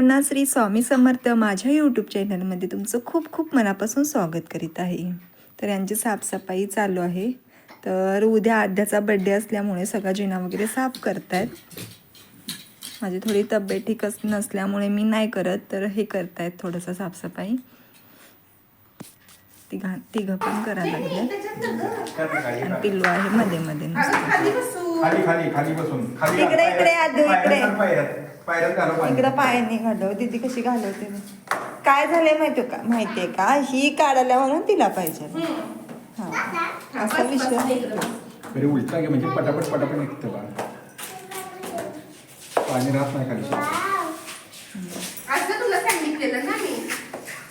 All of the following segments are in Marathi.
नमस्कार सर्वांना श्री स्वामी समर्थ माझ्या यूट्यूब चॅनलमध्ये तुमचं खूप खूप मनापासून स्वागत करीत आहे. तर यांची साफसफाई चालू आहे. तर उद्या आद्याचा बड्डे असल्यामुळे सगळा जिना वगैरे साफ करतायत. माझी थोडी तब्येत ठीकच नसल्यामुळे मी नाही करत तर हे करतायत थोडंसं साफसफाई. तिघा तिघं पण करायला लागले आणि पिल्लू आहे मध्ये मध्ये नुसतं. खाली खाली खाली बसून. खाली इकडे, इकडे, आदू, इकडे. पायऱ्यात घालव पाणी. इकडं पायाने घालव दीदी कशी घालवते बघ. काय झालंय माहितीये का? माहितीये का? ही काढायला म्हणून तिला पाहिजे. हा. असा विषय. बरे उलटा घे म्हणजे पटापट पटापट निघतं बा. पाणी राहत नाही खाली. असं तुला सांगितलेलं ना मी.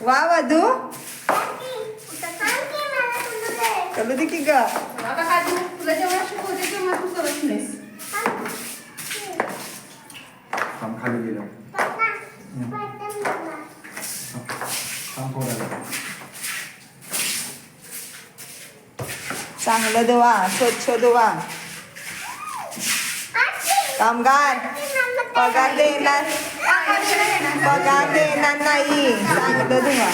वा वादू. करू दे की ग. आता काजू तुला जेव्हा शिकवते तेव्हा तू करत नाहीस. थांब खाली गेलं. थांब थोडा चांगलं धुवा स्वच्छ धुवा. कामगार पगार देणार पगार देणार नाही. चांगलं धुवा.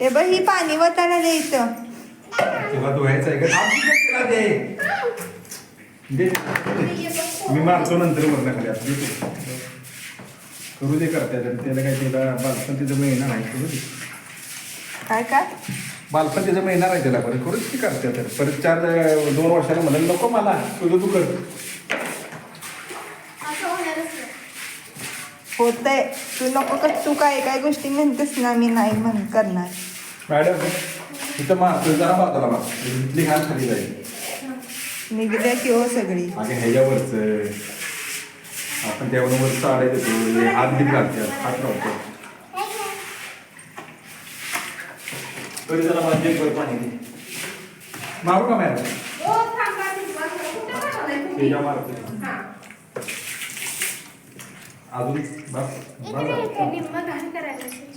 ए बघ ही पाणी वतायला द्यायचं तुला धुवायचं आहे का? तिला दे. मी मारतो नंतर वरनं खाली आता देतो. करू दे करता त्याला काय तिला बालपण तिचं मिळणार आहे करू दे. काय काय? बालपण तिचं मिळणार आहे त्याला परत करूच ती करते तर परत चार दोन वर्षाला म्हणाल नको मला तुझं तू कर. नाही. होतंय. तू नको का तू काय काय गोष्टी म्हणतेस ना मी नाही म्हण करणार. मॅडम तिथं मा तुझं जरा बाजूला मा इथली हात खाली जाईल. निघल्या की हो सगळी. ह्याच्यावरच. आपण त्यावरून वर साडे देतो. हे हात बीत हात लावतो. तरी जरा मला जे वर पाणी दे. मारू का मॅडम? मारते. हा. अजून बस इथे करायला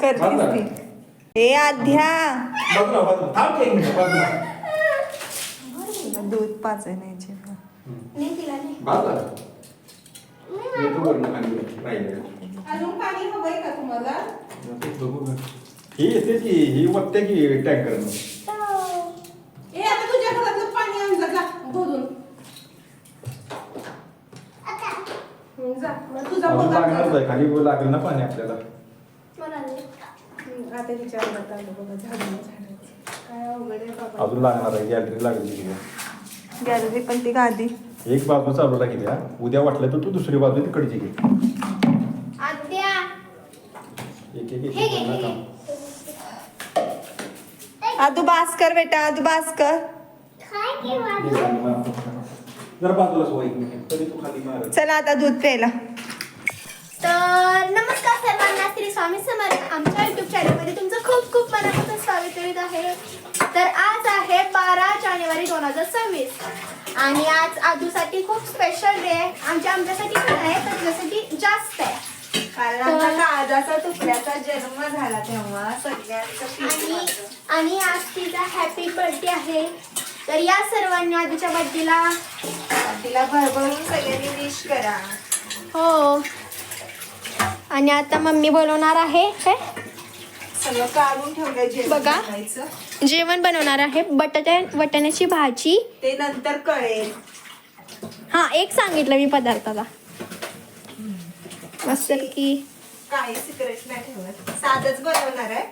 करतेस ती ए आध्या दूध पाचाय नाही ही येते की ही वाटते की टँकर ए आता तुझ्या घरातलं पाणी आणलं जा धुवून हं, जा मग तुझा अजून पगार लागणारच. आहे खाली लागेल ना पाणी आपल्याला. हं, आता बघा काय अवघड आहे बाबा. अजून लागणार आहे गॅलरी लागली की गॅलरी पण ती गादी. एक बाजू चालू लागेल या उद्या वाटलं तर तू दुसरी बाजू तिकडची घे. आद्या एक एक हे घे, हे घे. आदू बास कर बेटा आदू बास कर. जरा बाजूला तरी तू खाली मार. चला आता दूध प्यायला. तर नमस्कार सर्वांना श्री स्वामी समर्थ आमच्या युट्यूब चॅनलमध्ये तुमचं खूप खूप मनापासून स्वागत करीत आहे. तर आज आहे बारा जानेवारी दोन हजार सव्वीस आणि आज आजूसाठी खूप स्पेशल डे आहे. आमच्या आमच्यासाठी पण आहे पण तुझ्यासाठी जास्त आहे. कारण आमच्या काळजाचा तुकड्याचा जन्म झाला तेव्हा सगळ्यांचं आणि आणि आज तिचा हॅपी बर्थडे आहे. तर या सर्वांनी आजूच्या बर्थडेला तिला भरभरून सगळ्यांनी विश करा. हो. आणि आता मम्मी बोलवणार आहे काय सगळं काढून ठेवलंय जेवण बघा. बनवायचं. जेवण बनवणार आहे. बटाट्या वटाण्याची भाजी. ते नंतर कळेल. हा एक सांगितलं मी पदार्थाला. मस्त की काही सिक्रेट नाही ठेवत. साधच बनवणार आहे.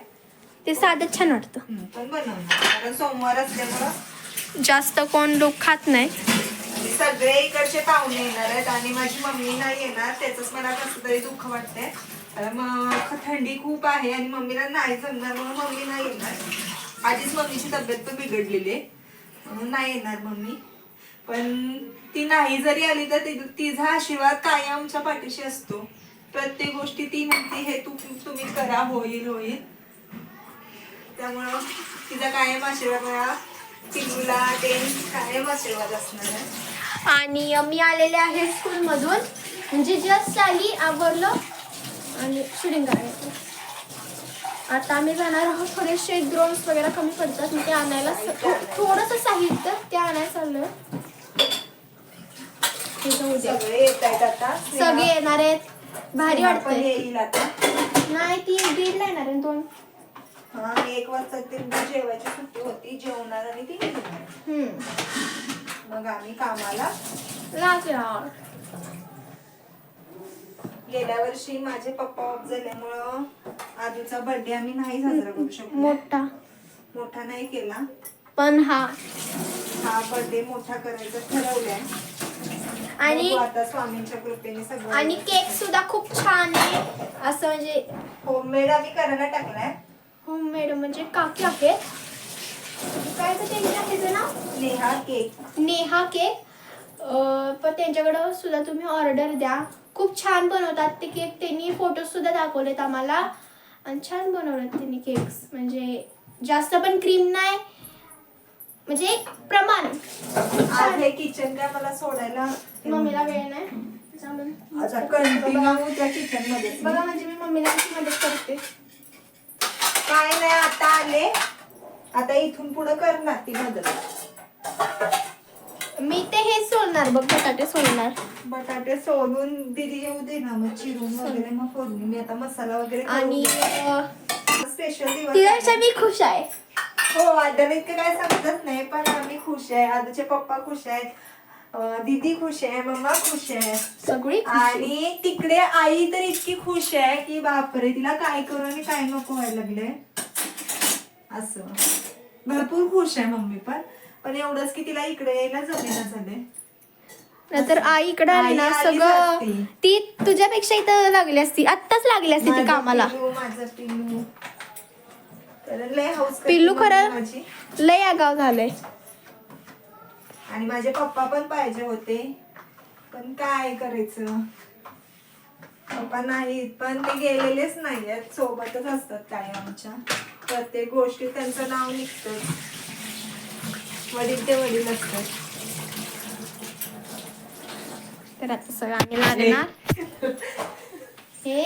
ते साधं छान वाटतं. हम्म, पण बनवणार. कारण सोमवार असल्यामुळं जास्त कोण लोक खात नाही. आणि सगळे इकडचे पाहुणे येणार आहेत आणि माझी मम्मी नाही येणार त्याचंच मला कसं तरी दुःख वाटतंय. मग थंडी खूप आहे आणि मम्मीला नाही जमणार म्हणून मम्मी नाही येणार. आधीच मम्मीची तब्येत पण बिघडलेली आहे म्हणून नाही येणार मम्मी. पण ती नाही जरी आली तर ति- तिचा आशीर्वाद कायम आमच्या पाठीशी असतो. प्रत्येक गोष्टी ती म्हणते हे तू तुम्ही करा होईल होईल. त्यामुळं तिचा कायम आशीर्वाद मला चिंगूला ते कायम आशीर्वाद असणार आहे. आणि मी आलेले आहे स्कूलमधून. म्हणजे जस्ट आली आवरलं आणि शूटिंग आता आम्ही जाणार आहोत थोडेसे ड्रोन्स वगैरे कमी पडतात ते आणायला थोडंसं साहित्य ते आणायला द्या. सगळे येणार आहेत. भारी आता. नाही ती दीडला येणार आहे दोन. हा एक वाजता जेवायची सुट्टी होती जेवणार आणि ती मग आम्ही कामाला लागणार गेल्या वर्षी माझे पप्पा ऑफ झाल्यामुळं आजूचा बर्थडे आम्ही नाही साजरा करू शकलो. मोठा. मोठा नाही केला. पण हा. हा बर्थडे मोठा करायचा ठरवलाय. आणि बघू आता स्वामींच्या कृपेने सगळं आणि केक सुद्धा खूप छान आहे. असं म्हणजे होममेड आम्ही करायला टाकलाय. होममेड म्हणजे काकी आहेत. काय तर त्यांच्या ह्याचं नाव? नेहा केक. नेहा केक. अं, पण त्यांच्याकडं सुद्धा तुम्ही ऑर्डर द्या. खूप छान बनवतात ते केक. त्यांनी फोटो सुद्धा दाखवलेत आम्हाला. आणि छान बनवलेत त्यांनी केक्स. म्हणजे जास्त पण क्रीम नाही. म्हणजे एक प्रमाण. आज हे किचन काय मला सोडायला मम्मीला वेळ नाही. जा म्हण. आता कंटिन्यू त्या किचनमध्ये बघा म्हणजे मी मम्मीला कशी मदत करते. काय नाही आता. आता इथून पुढे करणार ती मदत. मी ते हे सोलणार बघ बटाटे सोलणार. बटाटे सोलून दिदी येऊ दे ना मग चिरून वगैरे मग फोडणी. मी आता मसाला वगैरे आणि स्पेशल दिवस. मी खुश आहे. हो आद्याला इतकं काय समजत नाही पण आम्ही खुश आहे. आदूचे पप्पा खुश आहेत. दीदी खुश आहे मम्मा खुश आहे. सगळी. आणि तिकडे आई तर इतकी खुश आहे की बापरे तिला काय करू आणि काय नको व्हायला लागले असं. भरपूर खुश आहे मम्मी पण. पण एवढंच की तिला इकडे यायला जमेना झाले नाहीतर आई इकडे आली ना आई सगळं. ती तुझ्यापेक्षा इथं लागली असती. आत्ताच लागली असती ती कामाला. पिल्लू, माझं पिल्लू. तर लय करते पिल्लू मम्मी खरं माझी. लय आगाव झालंय. आणि माझे पप्पा पण पाहिजे होते. पण काय करायचं? पप्पा नाहीत पण ते गेलेलेच नाही आहेत सोबतच असतात काय आमच्या. प्रत्येक गोष्टी त्यांचं नाव निघतं. वडील ते वडील असतात. तर आता सगळं आम्ही लागणार. हे.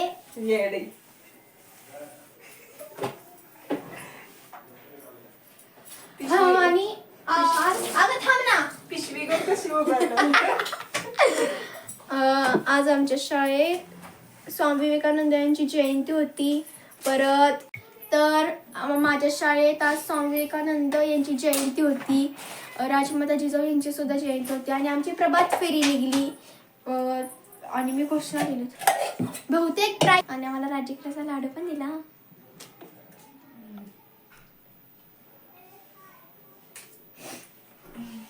आणि अगं थांब ना. पिशवी आज आमच्या शाळेत स्वामी विवेकानंद यांची जयंती होती. परत तर माझ्या शाळेत आज स्वामी विवेकानंद यांची जयंती होती. राजमाता जिजाऊ यांची सुद्धा जयंती होती आणि आमची प्रभात फेरी निघली. आणि मी घोषणा दिली बहुतेक ट्राय आणि आम्हाला राज्यक्राचा लाडू पण दिला.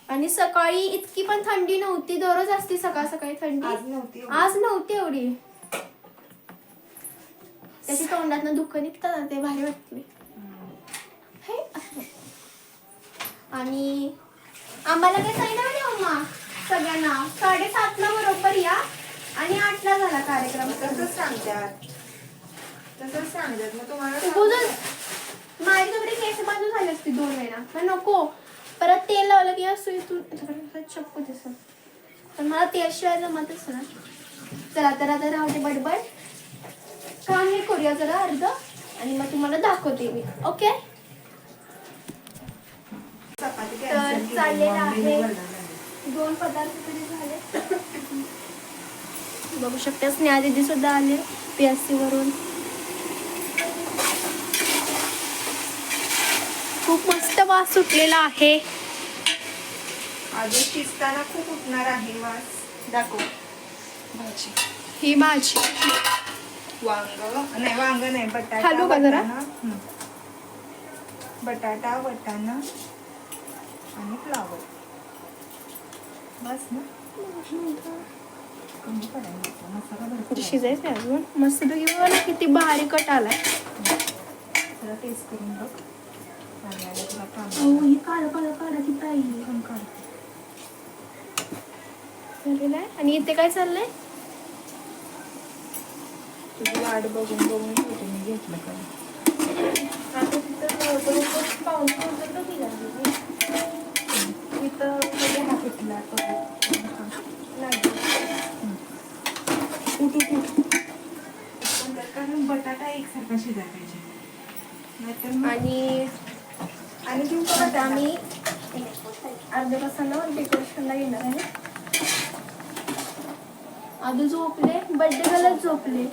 आणि सकाळी इतकी पण थंडी नव्हती. दररोज असते सकाळ सकाळी थंडी. आज नव्हती एवढी. आज नव्हती एवढी त्याची तोंडातनं दुःख निघतात ना, ते भारी वाटते हे असं. आणि आम्हाला काय सांगितलं नाही अम्मा सगळ्यांना साडेसातला बरोबर या आणि आठला झाला कार्यक्रम तसंच सांगतात तसंच सांगतात मग तुम्हाला बुजून माझी थोडी केस बाजू झाली असती दोन वेळा पण नको परत तेल लावलं की असं इथून चप्पू दिसत पण मला तेल शिवाय जमतच ना चला तर आता राहू दे बडबड काम हे करूया जरा अर्ध आणि मग तुम्हाला दाखवते मी. ओके तर. चाललेलं आहे. दोन पदार्थ तरी झाले. बघू शकता स्नेहा दिदी सुद्धा आले पी एस सी वरून. खूप मस्त वास सुटलेला आहे. अजून शिजताना खूप उठणार आहे वास. दाखव. भाजी. ही भाजी. वांग नाही वांग नाही बटाटा हं. बटाटा वटाणा आणि फ्लावर. बस ना. कमी मसाला भरपूर. शिजायचं अजून? मस्त बघा किती भारी कट आलाय. जरा टेस्ट करून बघ. ही पाहिजे पण काढ. झालेलं आहे? आणि इथे काय चाललंय? तुझी वाट बघून बघून शेवटी मी घेतलं का? आता तिथं कधी हा त्यात कारण बटाटा एकसारखा शिजायला पाहिजे. नाहीतर आणि आणि बटाटा? आम्ही अर्ध्या तासानं डेकोरेशनला येणार आहे. आधी झोपले? बड्डे गर्लच झोपले.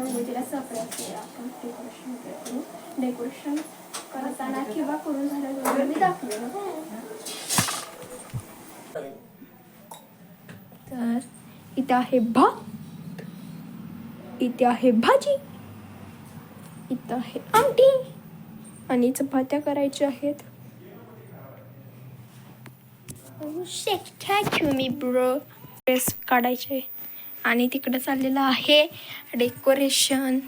आता उद्या तिला आपण डेकोरेशन करू डेकोरेशन करताना किंवा करून झाल्यावर मी दाखवेन तर इथे आहे भात. इथे आहे भाजी. इथं आहे आमटी. आणि चपात्या करायच्या आहेत. मी ब्रो ड्रेस काढायचे. आणि तिकडे चाललेलं आहे डेकोरेशन.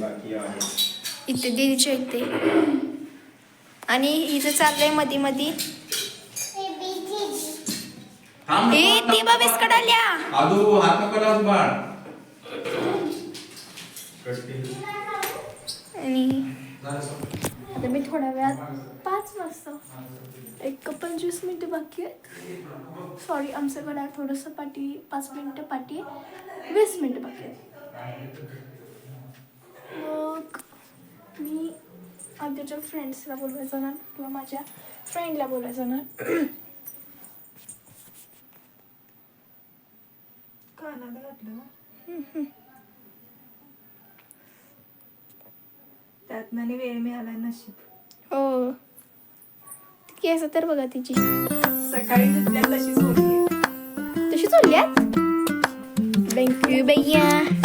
बाकी आहे इथे दीदीच्या इथे आणि इथं चाललंय मधी मधी. ए ती बा बिस्कट आल्या आदू हात नको लावत बाळ आणि आता मी थोड्या वेळात पाच वाजता एक पंचवीस मिनटं बाकी आहेत. सॉरी आमचं घड्याळ थोडंसं पाठी पाच मिनटं पाठी आहे वीस मिनटं बाकी आहेत. मग मी आमच्या फ्रेंड्सला बोलवायचं जाणार किंवा माझ्या फ्रेंडला बोलवायचं जाणार. कानाला घातलं ना आणि वेळ मिळाला नशीब. हो. केस तर बघा तिची. सकाळी तशीच होती तशी चालल्यात थँक्यू भैया.